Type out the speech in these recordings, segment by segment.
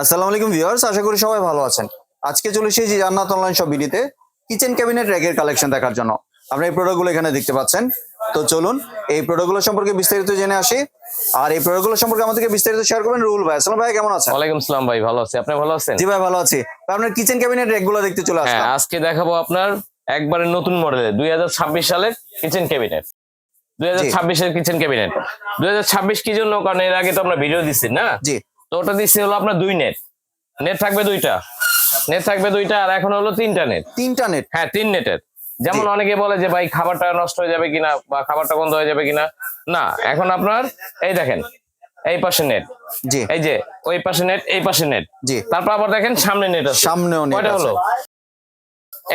আসসালামু আলাইকুম ভিউয়ার্স আশা করি সবাই ভালো আছেন। আজকে চলে এসেছি জান্নাত অনলাইন সব বিডিতে কিচেন ক্যাবিনেট র্যাকের কালেকশন দেখার জন্য। আপনারা এই প্রোডাক্টগুলো এখানে দেখতে পাচ্ছেন। তো চলুন এই প্রোডাক্টগুলো সম্পর্কে বিস্তারিত জেনে আসি। আর এই প্রোডাক্টগুলো সম্পর্কে আমাদেরকে বিস্তারিত শেয়ার করবেন রুল ভাই। আসসালাম ভাই কেমন আছেন? ওয়ালাইকুম সালাম ভাই ভালো আছি। আপনি ভালো আছেন? জি ভাই ভালো আছি। আপনার কিচেন ক্যাবিনেট র্যাকগুলো দেখতে চলে হ্যাঁ আসলাম আজকে দেখাবো আপনার একবারে নতুন মডেলের দুই হাজার ছাব্বিশ সালের কিচেন ক্যাবিনেট দুই হাজার ছাব্বিশের কিচেন ক্যাবিনেট দুই হাজার ছাব্বিশ কি জন্য? কারণ এর আগে তো আমরা ভিডিও দিচ্ছি না? জি। তো ওটা দিচ্ছি হলো আপনার দুই নেট নেট থাকবে দুইটা। নেট থাকবে দুইটা আর এখন হলো তিনটা নেট তিনটা নেট হ্যাঁ তিন নেটের যেমন অনেকে বলে যে ভাই খাবারটা নষ্ট হয়ে যাবে কিনা বা খাবারটা বন্ধ হয়ে যাবে কিনা? না এখন আপনার এই দেখেন এই পাশে নেট জি। এই যে ওই পাশে নেট এই পাশে নেট জি। তারপর আবার দেখেন সামনে নেট আছে। সামনেও নেট কয়টা আছে। হলো?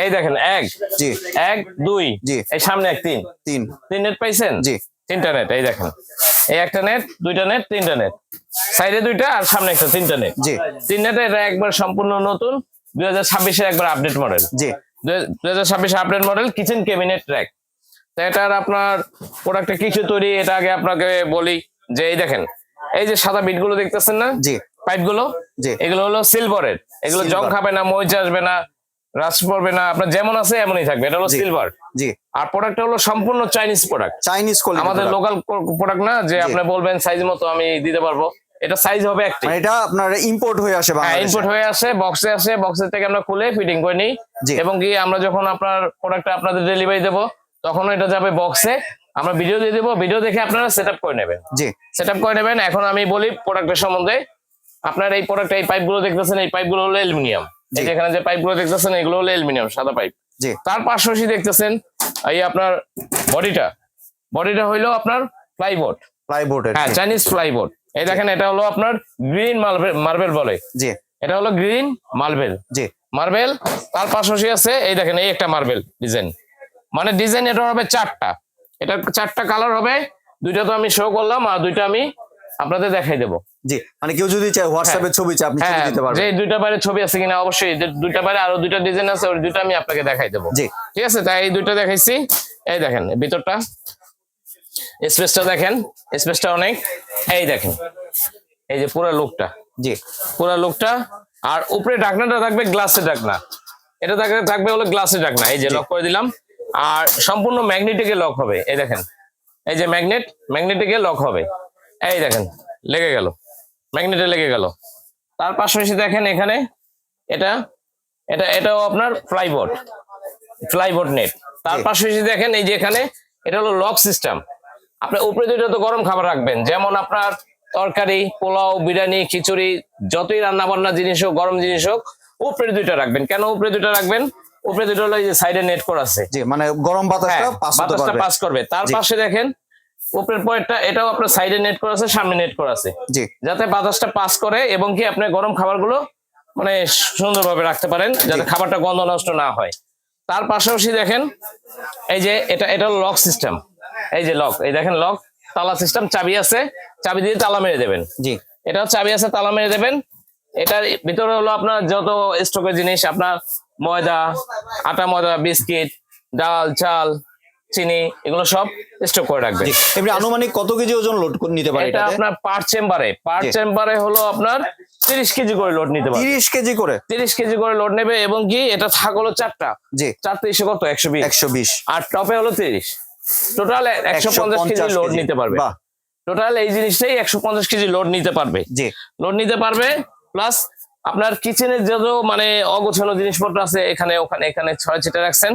এই দেখেন এক। জি। এক দুই। জি। এই সামনে এক তিন। তিন। তিন নেট পাইছেন? জি। তিনটা নেট এই দেখেন। এই একটা নেট দুইটা নেট তিনটা নেট সাইডে দুইটা আর সামনে একটা তিনটা নেট জি। তিন নেট এটা একবার সম্পূর্ণ নতুন দুই হাজার ছাব্বিশের একবার আপডেট মডেল জি। দুই হাজার ছাব্বিশে update model kitchen cabinet rack তো এটার আপনার প্রোডাক্টটা কিছু তৈরি এটা আগে আপনাকে বলি। যে এই দেখেন এই যে সাদা বিটগুলো দেখতেছেন না? জি। পাইপগুলো জি। এগুলো হলো সিলভারের এগুলো জং খাবে না মরিচ আসবে না রাস পড়বে না আপনার যেমন আছে এমনই থাকবে। এটা হলো সিলভার জি। আর প্রোডাক্টটা হলো সম্পূর্ণ চাইনিজ প্রোডাক্ট চাইনিজ কোয়ালিটি আমাদের লোকাল প্রোডাক্ট না যে আপনি বলবেন সাইজ মতো আমি দিতে পারব। এটা সাইজ হবে একটি। মানে এটা আপনার ইম্পোর্ট হয়ে আসে হ্যাঁ বাংলাদেশে। ইনপুট হয়ে আসে বক্সে আসে বক্সের থেকে আমরা খুলে ফিটিং করে নিই। এবং কি আমরা যখন আপনার প্রোডাক্টটা আপনাদের ডেলিভারি দেবো তখন এটা যাবে বক্সে আমরা ভিডিও দিয়ে দেবো ভিডিও দেখে আপনারা সেট করে নেবেন। জি। সেট করে নেবেন। এখন আমি বলি প্রোডাক্টের সম্বন্ধে। আপনার এই প্রোডাক্ট এই পাইপগুলো দেখতেছেন এই পাইপগুলো হলো অ্যালুমিনিয়াম। যেখানে যে পাইপগুলো দেখতেছেন এগুলো হলো অ্যালুমিনিয়াম সাদা পাইপ জি। তার পাশাপাশি দেখতেছেন এই আপনার বডিটা। বডিটা হইল আপনার প্লাইবোর্ড প্লাইবোর্ডের হ্যাঁ চাইনিজ প্লাইবোর্ড এই দেখেন এটা হলো আপনার গ্রিন মার্বেল মার্বেল বলে। জি। এটা হলো গ্রিন মার্বেল জি। মার্বেল তার পাশাপাশি আছে এই দেখেন এই একটা মার্বেল ডিজাইন মানে ডিজাইন এটা হবে চারটা। এটা চারটা কালার হবে। দুইটা তো আমি শো করলাম আর দুইটা আমি আপনাদের দেখাই দেবো। জি মানে কেউ যদি চায় হোয়াটসঅ্যাপে ছবি চায় আপনি ছবি হ্যাঁ দিতে যে পারবেন দুইটা বাইরে ছবি আছে কিনা অবশ্যই যে দুইটা বাইরে আরও দুইটা ডিজাইন আছে ওই দুইটা আমি আপনাকে দেখাই দেবো। জি। ঠিক আছে তাই এই দুইটা দেখাইছি। এই দেখেন ভিতরটা। স্পেসটা দেখেন স্পেসটা অনেক। এই দেখেন এই যে পুরো লুকটা জি। পুরো লুকটা আর উপরে ঢাকনাটা থাকবে গ্লাসের ঢাকনা। এটা থাকবে থাকবে হলো গ্লাসের ঢাকনা এই যে লক করে দিলাম। আর সম্পূর্ণ ম্যাগনেটিকে লক হবে এই দেখেন। এই যে ম্যাগনেট ম্যাগনেটিকে লক হবে। এই দেখেন লেগে গেল। ম্যাগনেটে লেগে গেল। তার পাশাপাশি দেখেন এখানে এটা এটা এটাও আপনার ফ্লাইবোর্ড ফ্লাইবোর্ড নেট। তার। পাশাপাশি দেখেন এই যে এখানে এটা হলো লক সিস্টেম। আপনি উপরে দুইটা তো গরম খাবার রাখবেন। যেমন আপনার তরকারি পোলাও বিরিয়ানি খিচুড়ি যতই রান্না বান্না জিনিস হোক গরম জিনিস হোক উপরে দুইটা রাখবেন। কেন উপরে দুইটা রাখবেন? উপরে দুইটা হলো এই যে সাইডে নেট করা আছে। মানে গরম বাতাসটা হ্যাঁ, পাস করবে। তার পাশে দেখেন উপরের পয়েন্টটা এটাও আপনার সাইডে নেট করা আছে সামনে নেট করা আছে। জি। যাতে বাতাসটা পাস করে এবং কি আপনি গরম খাবারগুলো মানে সুন্দরভাবে রাখতে পারেন যাতে খাবারটা গন্ধ নষ্ট না হয়। তার পাশাপাশি দেখেন এই যে এটা এটা লক সিস্টেম এই যে লক এই দেখেন লক তালা সিস্টেম চাবি আছে। চাবি দিয়ে তালা মেরে দেবেন। জি। এটাও চাবি আছে তালা মেরে দেবেন। এটার ভিতরে হলো আপনার যত স্টকের জিনিস আপনার ময়দা আটা ময়দা বিস্কিট ডাল চাল চিনি এগুলো সব স্টক করে রাখবেন এমনি আনুমানিক কত কেজি ওজন লোড নিতে পারে এটা আপনার পার চেম্বারে পার চেম্বারে হলো আপনার তিরিশ কেজি করে লোড নিতে পারবে। তিরিশ কেজি করে? তিরিশ কেজি করে লোড নেবে এবং কি এটা থাক হলো চারটা। জি। চার তিরিশে কত? একশো বিশ। একশো বিশ। আর টপে হলো তিরিশ। টোটাল একশো পঞ্চাশ কেজি লোড নিতে পারবে। টোটাল এই জিনিসটাই একশো পঞ্চাশ কেজি লোড নিতে পারবে। জি। লোড নিতে পারবে প্লাস আপনার কিচেনের যত মানে অগোছানো জিনিসপত্র আছে এখানে ওখানে এখানে ছয় ছিটে রাখছেন।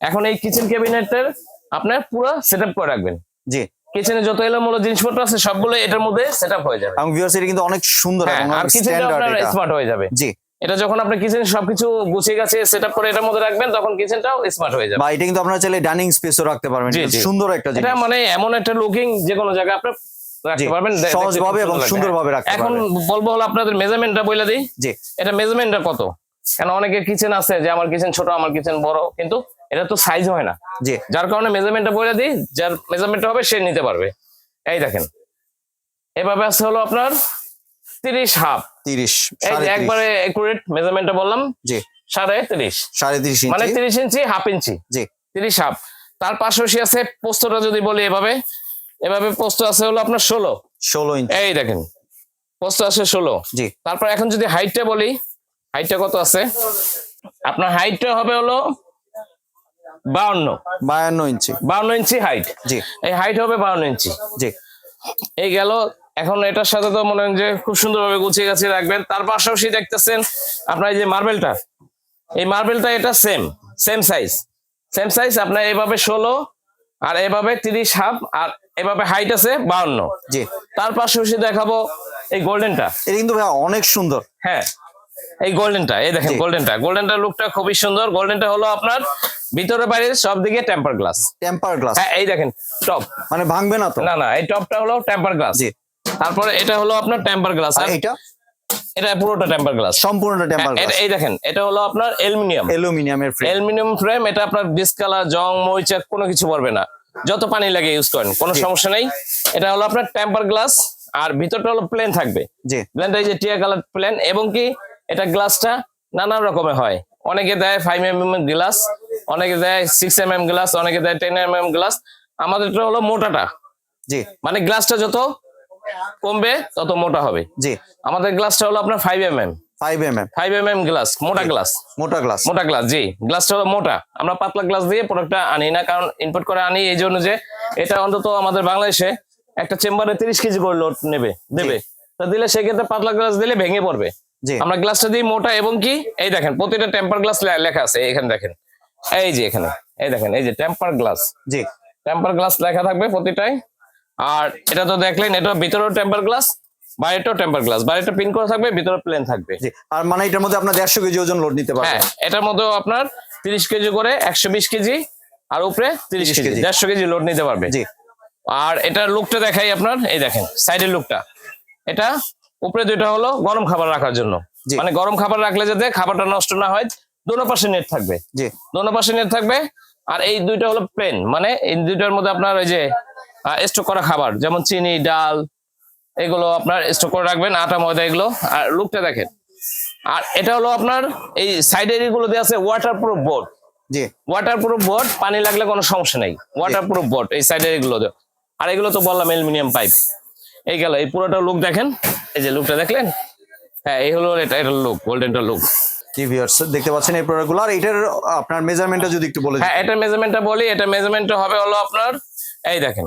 এখন এই কিচেন ক্যাবিনেটের আপনার পুরো সেট আপ করে রাখবেন। জি। কিচেনে যত এলোমেলো জিনিসপত্র আছে সবগুলো এটার মধ্যে সেট আপ হয়ে যাবে। এবং ভিউয়ার্স এটা কিন্তু অনেক সুন্দর হ্যাঁ আর কিচেনটা আপনার স্মার্ট হয়ে যাবে। জি। এটা যখন আপনি কিচেনে সবকিছু গুছিয়ে গেছে সেট আপ করে এটার মধ্যে রাখবেন তখন কিচেনটাও স্মার্ট হয়ে যাবে। বা এটা কিন্তু আপনারা চাইলে ডাইনিং স্পেসও রাখতে পারবেন। সুন্দর একটা জিনিস। এটা মানে এমন একটা লুকিং যে কোনো জায়গায় আপনি রাখতে পারবেন। সহজভাবে এবং। সুন্দরভাবে রাখতে এখন বলব হলো আপনাদের মেজারমেন্টটা বলে দেই। জি। এটা মেজারমেন্টটা কত? কেন অনেকের কিচেন আছে যে আমার কিচেন ছোট আমার কিচেন বড়। কিন্তু এটা তো সাইজ হয় না। জি। যার কারণে মেজারমেন্টটা বলে দিই যার মেজারমেন্টটা হবে সে নিতে পারবে। এই দেখেন। এভাবে আছে হলো আপনার তিরিশ হাফ তিরিশ একবারে একুরেট মেজারমেন্টটা বললাম। জি। সাড়ে তিরিশ। সাড়ে তিরিশ মানে তিরিশ ইঞ্চি হাফ ইঞ্চি। জি। তিরিশ হাফ তার পাশাপাশি আছে পোস্তটা যদি বলি এভাবে। এভাবে পোস্ত আছে হলো আপনার ষোলো। ষোলো ইঞ্চি। এই দেখেন। পোস্ত আছে ষোলো। জি। তারপর এখন যদি হাইটটা বলি হাইটটা কত আছে? আপনার হাইটটা হবে হলো বাউন্ন। বায়ান্ন ইঞ্চি। বাউন্ন ইঞ্চি হাইট জি। এই হাইট হবে বাউন্ন ইঞ্চি। জি। এই গেল। এখন এটার সাথে তো মনে হয় যে খুব সুন্দরভাবে গুছিয়ে গাছিয়ে রাখবেন। তার পাশাপাশি দেখতেছেন আপনার এই যে মার্বেলটা এই মার্বেলটা এটা same same size same size আপনার এভাবে ষোলো আর এভাবে তিরিশ হাফ আর এভাবে হাইট আছে বাউন্ন। জি। তার পাশাপাশি দেখাবো এই গোল্ডেনটা এটা কিন্তু ভাই অনেক সুন্দর। হ্যাঁ এই গোল্ডেনটা এই দেখেন। গোল্ডেনটা গোল্ডেনটা লুকটা খুবই সুন্দর। গোল্ডেনটা হলো আপনার ভিতরে বাইরে সব দিকে টেম্পার গ্লাস টেম্পার গ্লাস হ্যাঁ এই দেখেন টপ মানে ভাঙবে না তো? না না এই টপটা হলো টেম্পার গ্লাস জি। তারপরে এটা হলো আপনার টেম্পার গ্লাস আর এটা এটা পুরোটা টেম্পার গ্লাস সম্পূর্ণ টেম্পার গ্লাস এই দেখেন এটা হলো আপনার অ্যালুমিনিয়াম অ্যালুমিনিয়ামের ফ্রেম অ্যালুমিনিয়াম ফ্রেম এটা আপনার ডিসকালার জং মরিচা কোনো কিছু পড়বে না। যত পানি লাগে ইউজ করেন কোনো সমস্যা নেই। এটা হলো আপনার টেম্পার গ্লাস আর ভিতরটা হলো প্লেন থাকবে। জি। প্লেনটা এই যে টিয়া কালার প্লেন এবং কি এটা গ্লাসটা নানা রকমের হয়। অনেকে দেয় ফাইভ এম এম গ্লাস অনেকে দেয় সিক্স এম এম গ্লাস অনেকে দেয় টেন এম এম গ্লাস আমাদেরটা হলো মোটাটা। জি। মানে গ্লাসটা যত কমবে তত মোটা হবে। জি। আমাদের গ্লাসটা হলো আপনার five M M five M M five M M glass মোটা গ্লাস মোটা গ্লাস মোটা গ্লাস জি। গ্লাসটা হলো মোটা। আমরা পাতলা গ্লাস দিয়ে প্রোডাক্টটা আনি না কারণ করে আনি এই জন্য যে এটা অন্তত আমাদের বাংলাদেশে একটা চেম্বারে তিরিশ কেজি করে লোড নেবে দেবে। তা দিলে সেক্ষেত্রে পাতলা গ্লাস দিলে ভেঙে পড়বে। আমরা গ্লাসটা দিই মোটা এবং কি? এই দেখেন প্রতিটা টেম্পার গ্লাস লেখা আছে এখানে দেখেন। এই যে এখানে এই দেখেন এই যে টেম্পার গ্লাস জি। টেম্পার গ্লাস লেখা থাকবে প্রতিটাই। আর এটা তো দেখলেন এটা ভিতরেও টেম্পার গ্লাস বাইরেটাও টেম্পার গ্লাস বাইরেটা পিন করা থাকবে ভিতরে প্লেন থাকবে। আর মানে এটার মধ্যে আপনার দেড়শো কেজি ওজন লোড নিতে পারবে হ্যাঁ এটার মধ্যেও আপনার তিরিশ কেজি করে একশো বিশ কেজি আর উপরে তিরিশ কেজি। দেড়শো কেজি লোড নিতে পারবে। জি। আর এটার লুকটা দেখাই আপনার এই দেখেন সাইডের লুকটা এটা উপরে দুইটা হলো গরম খাবার রাখার জন্য। মানে গরম খাবার রাখলে যাতে খাবারটা নষ্ট না হয় দোনো পাশে নেট থাকবে। জি। দোনো পাশে নেট থাকবে। আর এই দুইটা হলো প্লেন মানে এই দুইটার মধ্যে আপনার ওই যে স্টোক করা খাবার যেমন চিনি ডাল এগুলো আপনার স্টোক করে রাখবেন আটা ময়দা এগুলো। আর লুকটা দেখেন। আর এটা হলো আপনার এই সাইডের এগুলো দেওয়া আছে ওয়াটার প্রুফ বোর্ড জি। ওয়াটার প্রুফ বোর্ড পানি লাগলে কোনো সমস্যা নেই। ওয়াটার প্রুফ বোর্ড এই সাইডের এগুলো দেওয়া। আর এগুলো তো বললাম অ্যালুমিনিয়াম পাইপ এই গেল এই পুরোটা লুক দেখেন। এই যে লুকটা দেখলেন? হ্যাঁ এই হলো এটা এটা লুক গোল্ডেনটা লুক জি ভিউয়ার্স দেখতে পাচ্ছেন এই প্রোডাক্টগুলো আর এটার আপনার মেজারমেন্টটা যদি একটু বলে হ্যাঁ এটা মেজারমেন্টটা বলি এটা মেজারমেন্টটা হবে হলো আপনার এই দেখেন।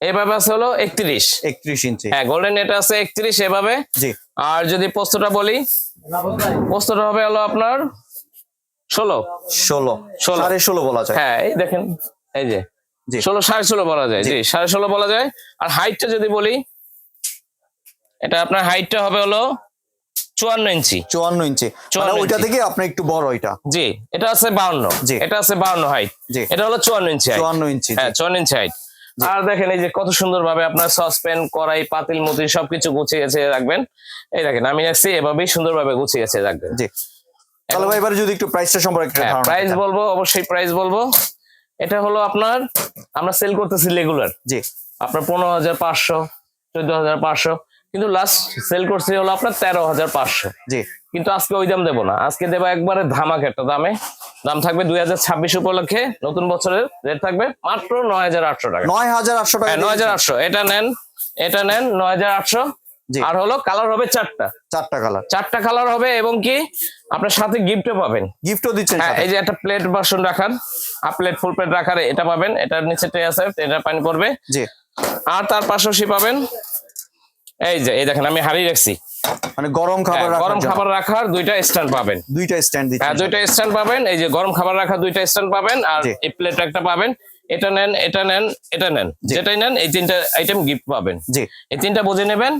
এভাবে আছে হলো একত্রিশ। একত্রিশ ইঞ্চি। হ্যাঁ গোল্ডেন এটা আছে একত্রিশ এভাবে। জি। আর যদি পোস্তটা বলি পোস্তটা হবে হলো আপনার ষোলো। ষোলো। ষোলো। সাড়ে ষোলো বলা যায়। হ্যাঁ এই দেখেন এই যে। জি। ষোলো সাড়ে ষোলো বলা যায়। জি। সাড়ে ষোলো বলা যায়। আর হাইটটা যদি বলি এটা আপনার হাইটটা হবে হলো চুয়ান্ন ইঞ্চি। চুয়ান্ন ইঞ্চি। মানে ওইটা থেকে আপনার একটু বড় এটা জি এটা আছে বাউন্ন। জি। এটা আছে বাউন্ন হাইট জি। এটা হলো চুয়ান্ন ইঞ্চি চুয়ান্ন ইঞ্চি হ্যাঁ চুয়ান্ন ইঞ্চি হাইট আর দেখেন এই যে কত সুন্দর ভাবে আপনার সসপ্যান কড়াই পাতিল মতি সবকিছু গুছিয়ে গেছে রাখবেন। এই দেখেন আমি রাখছি এভাবেই সুন্দরভাবে গুছিয়ে গেছে রাখবেন। জি। তাহলে ভাই এবারে যদি একটু প্রাইসটা সম্পর্কে প্রাইস বলব অবশ্যই প্রাইস বলব। এটা হলো আপনার আমরা সেল করতেছি রেগুলার জি। আপনার পনেরো হাজার পাঁচশো চোদ্দ হাজার পাঁচশো কিন্তু লাস্ট সেল করছি হলো আপনার তেরো হাজার পাঁচশো। জি। কিন্তু আজকে ওই দাম দেবো না। আজকে দেবো একবারে ধামাক একটা দামে। দাম থাকবে দুই হাজার ছাব্বিশ উপলক্ষে। নতুন বছরের রেট থাকবে মাত্র নয় হাজার আটশো টাকা। নয় হাজার আটশো টাকা হ্যাঁ নয় হাজার আটশো। এটা নেন এটা নেন নয় হাজার আটশো। আর হলো কালার হবে চারটা। চারটা কালার চারটা কালার হবে এবং কি আপনার সাথে গিফটও পাবেন। গিফটও দিচ্ছেন হ্যাঁ এই যে একটা প্লেট বাসন রাখার। আর প্লেট ফুল প্লেট রাখার এটা পাবেন। এটার নিচে ট্রে আছে এটা পানি পড়বে জি। আর তার পাশাপাশি পাবেন এই যে এই দেখেন আমি হারিয়ে রাখছি। মানে গরম খাবার হ্যাঁ, গরম খাবার রাখার দুইটা স্ট্যান্ড পাবেন। দুইটা স্ট্যান্ড হ্যাঁ দুইটা স্ট্যান্ড পাবেন এই যে গরম খাবার রাখার দুইটা স্ট্যান্ড পাবেন আর এই প্লেট একটা পাবেন। এটা নেন এটা নেন এটা নেন। যেটাই নেন এই তিনটা আইটেম গিফট পাবেন। জি। এই তিনটা বুঝে নেবেন।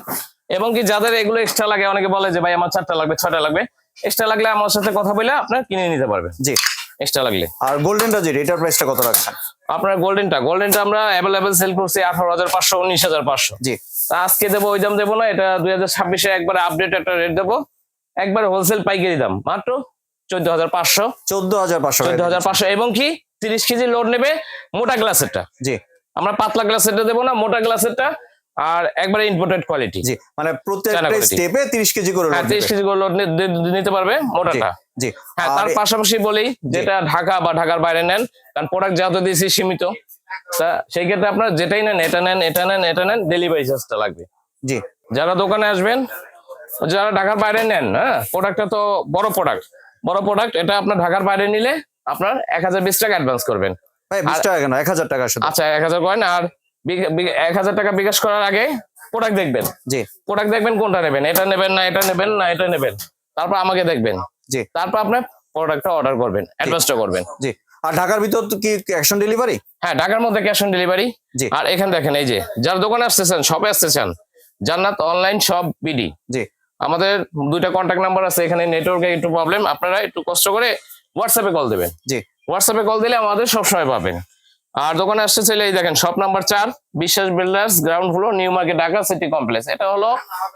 এবং কি যাদের এগুলো এক্সট্রা লাগে অনেকে বলে যে ভাই আমার চারটা লাগবে ছয়টা লাগবে। এক্সট্রা লাগলে আমার সাথে কথা বলে আপনার কিনে নিতে পারবেন। জি। এক্সট্রা লাগলে। আর গোল্ডেনটা যেটা এটার প্রাইসটা কত রাখছেন? আপনার গোল্ডেনটা গোল্ডেনটা আমরা অ্যাভেলেবেল সেল করছি আঠারো হাজার পাঁচশো উনিশ হাজার পাঁচশো। জি। আজকে দেবো ওই দাম দেবো না এটা দুই হাজার ছাব্বিশে একবার আপডেট একটা রেট দেবো। একবার হোলসেল পাইকারি দাম মাত্র চোদ্দ হাজার পাঁচশো। চোদ্দ হাজার পাঁচশো চোদ্দ হাজার পাঁচশো এবং কি তিরিশ কেজি লোড নেবে মোটা গ্লাসেরটা। জি। আমরা পাতলা গ্লাসেরটা দেবো না মোটা গ্লাসেরটা আর একবারে ইম্পোর্টেড কোয়ালিটি জি মানে প্রত্যেকটা স্টেপে তিরিশ কেজি করে হ্যাঁ load তিরিশ দেবে। কেজি লোড নিতে পারবে মোটাটা। জি হ্যাঁ তার পাশাপাশি বলি যেটা ঢাকা বা ঢাকার বাইরে নেন কারণ প্রোডাক্ট যেহেতু দিয়েছি সীমিত। তা সেই ক্ষেত্রে আপনার যেটাই নেন এটা নেন এটা নেন এটা নেন ডেলিভারি চার্জটা লাগবে। জি। যারা দোকানে আসবেন যারা ঢাকার বাইরে নেন হ্যাঁ প্রোডাক্টটা তো বড় প্রোডাক্ট বড় প্রোডাক্ট এটা আপনার ঢাকার বাইরে নিলে আপনার এক হাজার বিশ টাকা অ্যাডভান্স করবেন। বিশ টাকা কেন? এক হাজার টাকা আচ্ছা এক হাজার করেন আর এক হাজার টাকা বিকাশ করার আগে প্রোডাক্ট দেখবেন। জি। প্রোডাক্ট দেখবেন কোনটা নেবেন? এটা নেবেন না এটা নেবেন না এটা নেবেন। তারপর আমাকে দেখবেন। জি। তারপর আপনার প্রোডাক্টটা অর্ডার করবেন অ্যাডভান্সটা করবেন। জি। আর ঢাকার ভিতর তো কি ক্যাশ অন ডেলিভারি হ্যাঁ ঢাকার মধ্যে ক্যাশ অন ডেলিভারি জি। আর এখানে দেখেন এই যে যার দোকানে আসতেছেন শপে আসতেছেন জান্নাত অনলাইন শপ বিডি জি। আমাদের দুইটা কন্ট্যাক্ট নাম্বার আছে এখানে নেটওয়ার্কে একটু প্রবলেম আপনারা একটু কষ্ট করে হোয়াটসঅ্যাপে কল দেবেন। জি। হোয়াটসঅ্যাপে কল দিলে আমাদের সবসময় পাবেন। আর দোকানে আসতে চাইলে এই দেখেন শপ নাম্বার চার Biswas builders ground floor New Market Dhaka city complex এটা হলো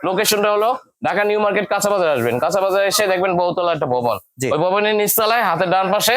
লোকেশনটা হলো ঢাকা নিউ মার্কেট কাঁচা বাজার আসবেন। কাঁচা বাজার এসে দেখবেন বহুতলা একটা ভবন। ওই ভবনের নিচতলায় হাতের ডান পাশে